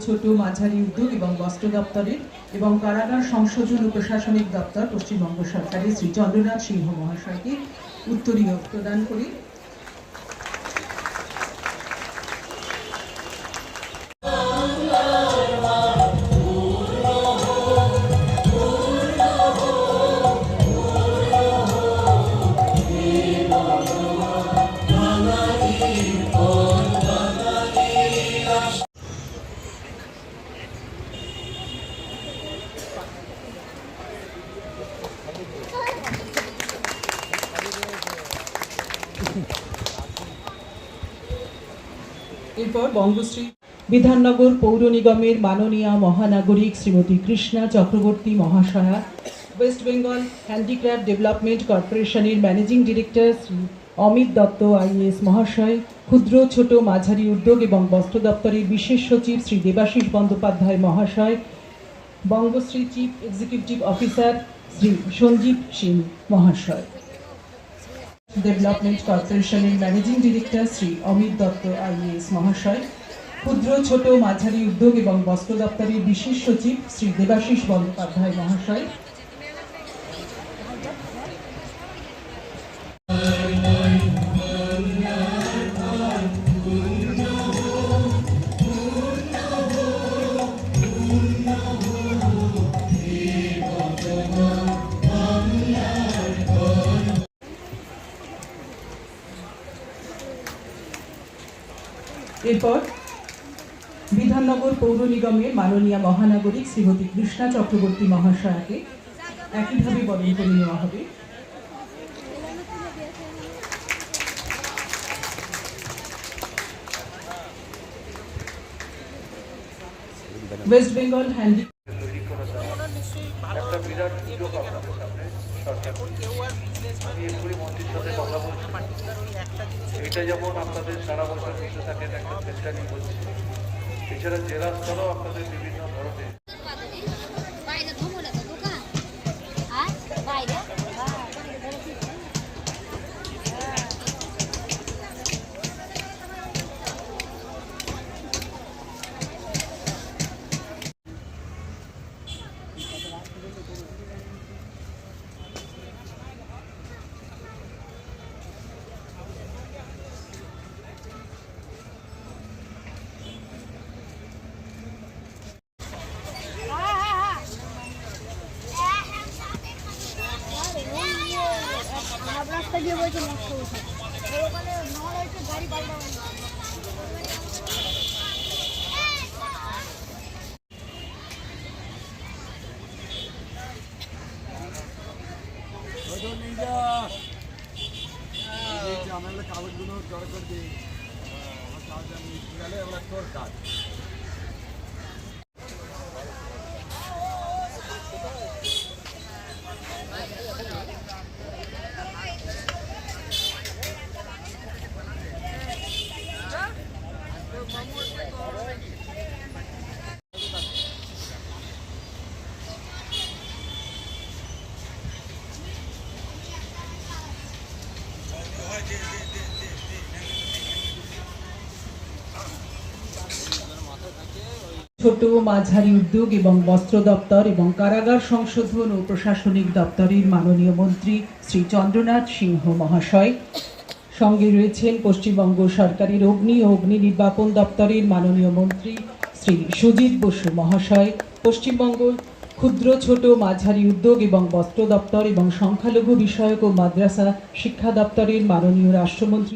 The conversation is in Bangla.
ছোট, মাঝারি উদ্যোগ এবং বস্ত্র দপ্তরের এবং কারাগার সংশোধন ও প্রশাসনিক দপ্তর, পশ্চিমবঙ্গ সরকারের শ্রী চন্দ্রনাথ সিংহ মহাশয়কে উত্তরীয় প্রদান করি। এরপর বঙ্গশ্রী বিধাননগর পৌর নিগমের মাননীয় মহানাগরিক শ্রীমতী কৃষ্ণা চক্রবর্তী মহাশয়া, ওয়েস্ট বেঙ্গল হ্যান্ডিক্রাফট ডেভেলপমেন্ট কর্পোরেশনের managing director Shri Amit Dutta I S মহাশয়, ক্ষুদ্র, ছোট, মাঝারি উদ্যোগ এবং বস্ত্র দপ্তরের বিশেষ সচিব শ্রী দেবাশিস বন্দ্যোপাধ্যায় মহাশয়, Bangashree chief executive officer Shri Sanjeev Singh মহাশয়। ডেভেলপমেন্ট কর্পোরেশনের managing director Shri Amit Dutta I S মহাশয়। ক্ষুদ্র, ছোট, মাঝারি উদ্যোগ এবং বস্ত্র দপ্তরের বিশেষ সচিব শ্রী দেবাশিস বন্দ্যোপাধ্যায় মহাশয়। এরপর বিধাননগর পৌর নিগমের মাননীয় মহানাগরিক শ্রীমতী কৃষ্ণা চক্রবর্তী মহাশয়াকে একইভাবে বরণ করে নেওয়া হবে। ওয়েস্ট বেঙ্গল হ্যান্ডি একটা এটা যেমন আপনাদের সারা বছর মিশে থাকেন, একটা চেষ্টা নিয়ে বলছি। এছাড়া জেলা স্তরেও আপনাদের বিভিন্ন ধরনের রাস্তা বলছে, নষ্ট হয়েছে। কাগজগুলো জড়ো করে দিই আমার কাগজ আমি গেলে আমরা তোর কাজ। ছোট মাঝারি উদ্যোগ এবং বস্ত্র দপ্তর এবং কারাগার সংশোধন ও প্রশাসনিক দপ্তরের মাননীয় মন্ত্রী শ্রী চন্দ্রনাথ সিংহ মহাশয়। সঙ্গে রয়েছেন পশ্চিমবঙ্গ সরকারের অগ্নি ও অগ্নি নির্বাপন দপ্তরের মাননীয় মন্ত্রী শ্রী সুজিত বসু মহাশয়, পশ্চিমবঙ্গ ক্ষুদ্র, ছোট, মাঝারি উদ্যোগ এবং বস্ত্র দপ্তর এবং সংখ্যালঘু বিষয়ক ও মাদ্রাসা শিক্ষা দপ্তরের মাননীয় রাষ্ট্রমন্ত্রী